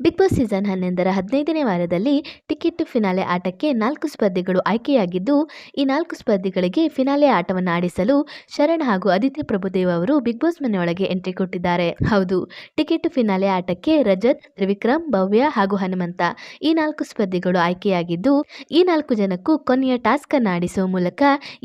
Big boss season ಹನ್ನೊಂದರ ಹದಿನೈದನೇ ವಾರದಲ್ಲಿ ಟಿಕೆಟ್ ಫಿನಾಲೆ ಆಟಕ್ಕೆ ನಾಲ್ಕು ಸ್ಪರ್ಧಿಗಳು ಆಯ್ಕೆಯಾಗಿದ್ದು, ಈ ನಾಲ್ಕು ಸ್ಪರ್ಧಿಗಳಿಗೆ ಫಿನಾಲೆ ಆಟವನ್ನು ಆಡಿಸಲು ಶರಣ್ ಹಾಗೂ ಆದಿತ್ಯ ಪ್ರಭುದೇವ್ ಅವರು ಬಿಗ್ ಬಾಸ್ ಮನೆಯೊಳಗೆ ಎಂಟ್ರಿ ಕೊಟ್ಟಿದ್ದಾರೆ. ಹೌದು, ಟಿಕೆಟ್ ಫಿನಾಲೆ ಆಟಕ್ಕೆ ರಜತ್, ತ್ರಿವಿಕ್ರಮ್, ಭವ್ಯ ಹಾಗೂ ಹನುಮಂತ ಈ ನಾಲ್ಕು ಸ್ಪರ್ಧಿಗಳು ಆಯ್ಕೆಯಾಗಿದ್ದು, ಈ ನಾಲ್ಕು ಜನಕ್ಕೂ ಕೊನೆಯ ಟಾಸ್ಕ್ ಅನ್ನು ಆಡಿಸುವ ಮೂಲಕ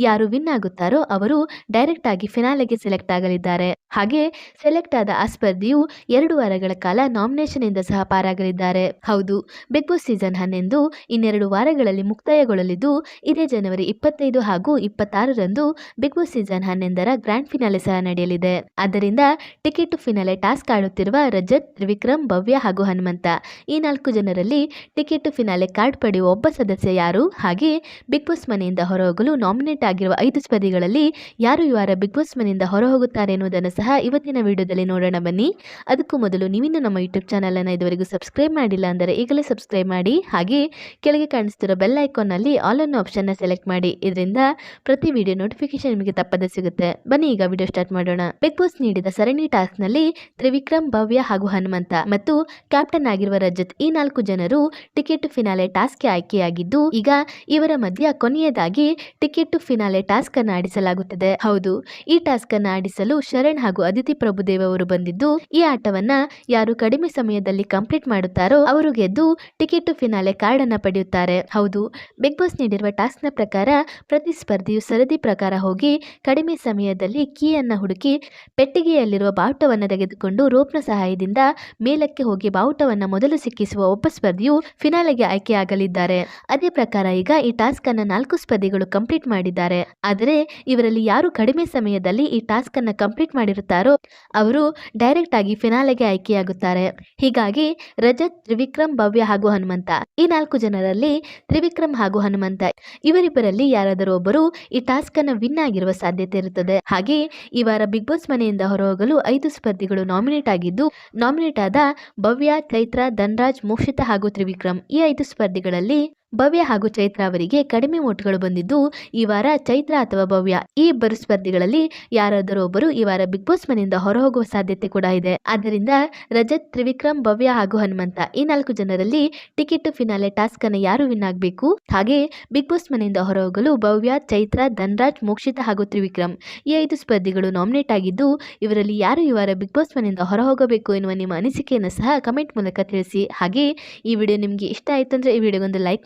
ಯಾರು ವಿನ್ ಆಗುತ್ತಾರೋ ಅವರು ಡೈರೆಕ್ಟ್ ಆಗಿ ಫಿನಾಲೆಗೆ ಸೆಲೆಕ್ಟ್ ಆಗಲಿದ್ದಾರೆ. ಹಾಗೆ ಸೆಲೆಕ್ಟ್ ಆದ ಆ ಸ್ಪರ್ಧಿಯು ಎರಡು ವಾರಗಳ ಕಾಲ ನಾಮಿನೇಷನ್ ಇಂದ ಸಹ ಪಾರಾಗಲಿದ್ದಾರೆ ಹೌದು, ಬಿಗ್ ಬಾಸ್ ಸೀಸನ್ ಹನ್ನೊಂದು ಇನ್ನೆರಡು ವಾರಗಳಲ್ಲಿ ಮುಕ್ತಾಯಗೊಳ್ಳಲಿದ್ದು, ಇದೇ ಜನವರಿ ಇಪ್ಪತ್ತೈದು ಹಾಗೂ ಇಪ್ಪತ್ತಾರರಂದು ಬಿಗ್ ಬಾಸ್ ಸೀಸನ್ ಹನ್ನೊಂದರ ಗ್ರ್ಯಾಂಡ್ ಫಿನಾಲೆ ಸಹ ನಡೆಯಲಿದೆ. ಆದ್ದರಿಂದ ಟಿಕೆಟ್ ಟು ಫಿನಾಲೆ ಟಾಸ್ಕ್ ಆಡುತ್ತಿರುವ ರಜತ್, ತ್ರಿವಿಕ್ರಮ್, ಭವ್ಯ ಹಾಗೂ ಹನುಮಂತ. ಈ ನಾಲ್ಕು ಜನರಲ್ಲಿ ಟಿಕೆಟ್ ಟು ಫಿನಾಲೆ ಕಾರ್ಡ್ ಪಡೆಯುವ ಒಬ್ಬ ಸದಸ್ಯ ಯಾರು? ಹಾಗೆ ಬಿಗ್ ಬಾಸ್ ಮನೆಯಿಂದ ಹೊರಹೋಗಲು ನಾಮಿನೇಟ್ ಆಗಿರುವ ಐದು ಸ್ಪರ್ಧಿಗಳಲ್ಲಿ ಯಾರು ಈ ಬಿಗ್ ಬಾಸ್ ಮನೆಯಿಂದ ಹೊರಹೋಗುತ್ತಾರೆ ಎನ್ನುವುದನ್ನು ಸಹ ಇವತ್ತಿನ ವಿಡಿಯೋದಲ್ಲಿ ನೋಡೋಣ ಬನ್ನಿ. ಅದಕ್ಕೂ ಮೊದಲು ನೀವಿನ್ನು ನಮ್ಮ ಯೂಟ್ಯೂಬ್ ಚಾನಲನ್ನು ಇದುವರೆಗೂ ಸಬ್ಸ್ಕ್ರೈಬ್ ಮಾಡಿಲ್ಲ ಅಂದರೆ ಈಗಲೇ ಸಬ್ಸ್ಕ್ರೈಬ್ ಮಾಡಿ. ಹಾಗೆ ಕೆಳಗೆ ಕಾಣಿಸ್ತಿರೋ ಬೆಲ್ ಐಕಾನ್ನಲ್ಲಿ ಆಲ್ ಅನ್ನೋ ಆಪ್ಷನ್ನ ಸೆಲೆಕ್ಟ್ ಮಾಡಿ. ಇದರಿಂದ ಪ್ರತಿ ವಿಡಿಯೋ ನೋಟಿಫಿಕೇಶನ್ ನಿಮಗೆ ತಪ್ಪದೆ ಸಿಗುತ್ತೆ. ಬನ್ನಿ ಈಗ ವಿಡಿಯೋ ಸ್ಟಾರ್ಟ್ ಮಾಡೋಣ. ಬಿಗ್ ಬಾಸ್ ನೀಡಿದ ಸರಣಿ ಟಾಸ್ಕ್ನಲ್ಲಿ ತ್ರಿವಿಕ್ರಮ್, ಭವ್ಯ ಹಾಗೂ ಹನುಮಂತ ಮತ್ತು ಕ್ಯಾಪ್ಟನ್ ಆಗಿರುವ ರಜತ್ ಈ ನಾಲ್ಕು ಜನರು ಟಿಕೆಟ್ ಫಿನಾಲೆ ಟಾಸ್ಕ್ಗೆ ಆಯ್ಕೆಯಾಗಿದ್ದು, ಈಗ ಇವರ ಮಧ್ಯ ಕೊನೆಯದಾಗಿ ಟಿಕೆಟ್ ಫಿನಾಲೆ ಟಾಸ್ಕ್ ಅನ್ನು ಆಡಿಸಲಾಗುತ್ತದೆ. ಹೌದು, ಈ ಟಾಸ್ಕ್ ಅನ್ನು ಆಡಿಸಲು ಶರಣ್ ಹಾಗೂ ಅದಿತಿ ಪ್ರಭುದೇವ್ ಅವರು ಬಂದಿದ್ದು, ಈ ಆಟವನ್ನ ಯಾರು ಕಡಿಮೆ ಸಮಯದಲ್ಲಿ ಕಂಪ್ಲೀಟ್ ಮಾಡುತ್ತಾರೋ ಅವರು ಗೆದ್ದು ಟಿಕೆಟ್ ಟು ಫಿನಾಲೆ ಕಾರ್ಡ್ ಅನ್ನ ಪಡೆಯುತ್ತಾರೆ. ಹೌದು, ಬಿಗ್ ಬಾಸ್ ನೀಡಿರುವ ಟಾಸ್ಕ್ನ ಪ್ರಕಾರ ಪ್ರತಿ ಸ್ಪರ್ಧಿಯು ಸರದಿ ಪ್ರಕಾರ ಹೋಗಿ ಕಡಿಮೆ ಸಮಯದಲ್ಲಿ ಕೀಯನ್ನು ಹುಡುಕಿ ಪೆಟ್ಟಿಗೆಯಲ್ಲಿರುವ ಬಾವುಟವನ್ನು ತೆಗೆದುಕೊಂಡು ರೋಪ್ನ ಸಹಾಯದಿಂದ ಮೇಲಕ್ಕೆ ಹೋಗಿ ಬಾವುಟವನ್ನು ಮೊದಲು ಸಿಕ್ಕಿಸುವ ಒಬ್ಬ ಸ್ಪರ್ಧಿಯು ಫಿನಾಲೆಗೆ ಆಯ್ಕೆಯಾಗಲಿದ್ದಾರೆ. ಅದೇ ಪ್ರಕಾರ ಈಗ ಈ ಟಾಸ್ಕ್ ಅನ್ನ ನಾಲ್ಕು ಸ್ಪರ್ಧಿಗಳು ಕಂಪ್ಲೀಟ್ ಮಾಡಿದ್ದಾರೆ. ಆದರೆ ಇವರಲ್ಲಿ ಯಾರು ಕಡಿಮೆ ಸಮಯದಲ್ಲಿ ಈ ಟಾಸ್ಕ್ ಅನ್ನ ಕಂಪ್ಲೀಟ್ ಮಾಡಿರುತ್ತಾರೋ ಅವರು ಡೈರೆಕ್ಟ್ ಆಗಿ ಫಿನಾಲೆಗೆ ಆಯ್ಕೆಯಾಗುತ್ತಾರೆ. ಹೀಗಾಗಿ ರಜತ್ ತ್ರಿವಿಕ್ರಮ್, ಭವ್ಯ ಹಾಗೂ ಹನುಮಂತ. ಈ ನಾಲ್ಕು ಜನರಲ್ಲಿ ತ್ರಿವಿಕ್ರಮ್ ಹಾಗೂ ಹನುಮಂತ. ಇವರಿಬ್ಬರಲ್ಲಿ ಯಾರಾದರೂ ಒಬ್ಬರು ಈ ಟಾಸ್ಕ್ ಅನ್ನು ವಿನ್ ಆಗಿರುವ ಸಾಧ್ಯತೆ ಇರುತ್ತದೆ. ಹಾಗೆ ಈ ವಾರ ಬಿಗ್ ಬಾಸ್ ಮನೆಯಿಂದ ಹೊರಹೋಗಲು ಐದು ಸ್ಪರ್ಧಿಗಳು ನಾಮಿನೇಟ್ ಆಗಿದ್ದು, ನಾಮಿನೇಟ್ ಆದ ಭವ್ಯ, ಚೈತ್ರ, ಧನ್ರಾಜ್, ಮೋಕ್ಷಿತ ಹಾಗೂ ತ್ರಿವಿಕ್ರಮ್ ಈ ಐದು ಸ್ಪರ್ಧಿಗಳಲ್ಲಿ ಭವ್ಯ ಹಾಗೂ ಚೈತ್ರ ಅವರಿಗೆ ಕಡಿಮೆ ಓಟ್ಗಳು ಬಂದಿದ್ದು, ಈ ವಾರ ಚೈತ್ರ ಅಥವಾ ಭವ್ಯ ಈ ಇಬ್ಬರು ಸ್ಪರ್ಧಿಗಳಲ್ಲಿ ಯಾರಾದರೂ ಒಬ್ಬರು ಈ ವಾರ ಬಿಗ್ ಬಾಸ್ ಮನೆಯಿಂದ ಹೊರಹೋಗುವ ಸಾಧ್ಯತೆ ಕೂಡ ಇದೆ. ಆದ್ದರಿಂದ ರಜತ್, ತ್ರಿವಿಕ್ರಮ್, ಭವ್ಯ ಹಾಗೂ ಹನುಮಂತ ಈ ನಾಲ್ಕು ಜನರಲ್ಲಿ ಟಿಕೆಟ್ ಫಿನಾಲೆ ಟಾಸ್ಕ್ ಅನ್ನು ಯಾರು ವಿನ್ ಆಗಬೇಕು? ಹಾಗೆ ಬಿಗ್ ಬಾಸ್ ಮನೆಯಿಂದ ಹೊರಹೋಗಲು ಭವ್ಯ, ಚೈತ್ರ, ಧನ್ರಾಜ್, ಮೋಕ್ಷಿತ ಹಾಗೂ ತ್ರಿವಿಕ್ರಮ್ ಈ ಐದು ಸ್ಪರ್ಧಿಗಳು ನಾಮಿನೇಟ್ ಆಗಿದ್ದು, ಇವರಲ್ಲಿ ಯಾರು ಈ ವಾರ ಬಿಗ್ ಬಾಸ್ ಮನೆಯಿಂದ ಹೊರಹೋಗಬೇಕು ಎನ್ನುವ ನಿಮ್ಮ ಅನಿಸಿಕೆಯನ್ನು ಸಹ ಕಮೆಂಟ್ ಮೂಲಕ ತಿಳಿಸಿ. ಹಾಗೆ ಈ ವಿಡಿಯೋ ನಿಮಗೆ ಇಷ್ಟ ಆಯಿತು ಅಂದ್ರೆ ಈ ವಿಡಿಯೋಗೊಂದು ಲೈಕ್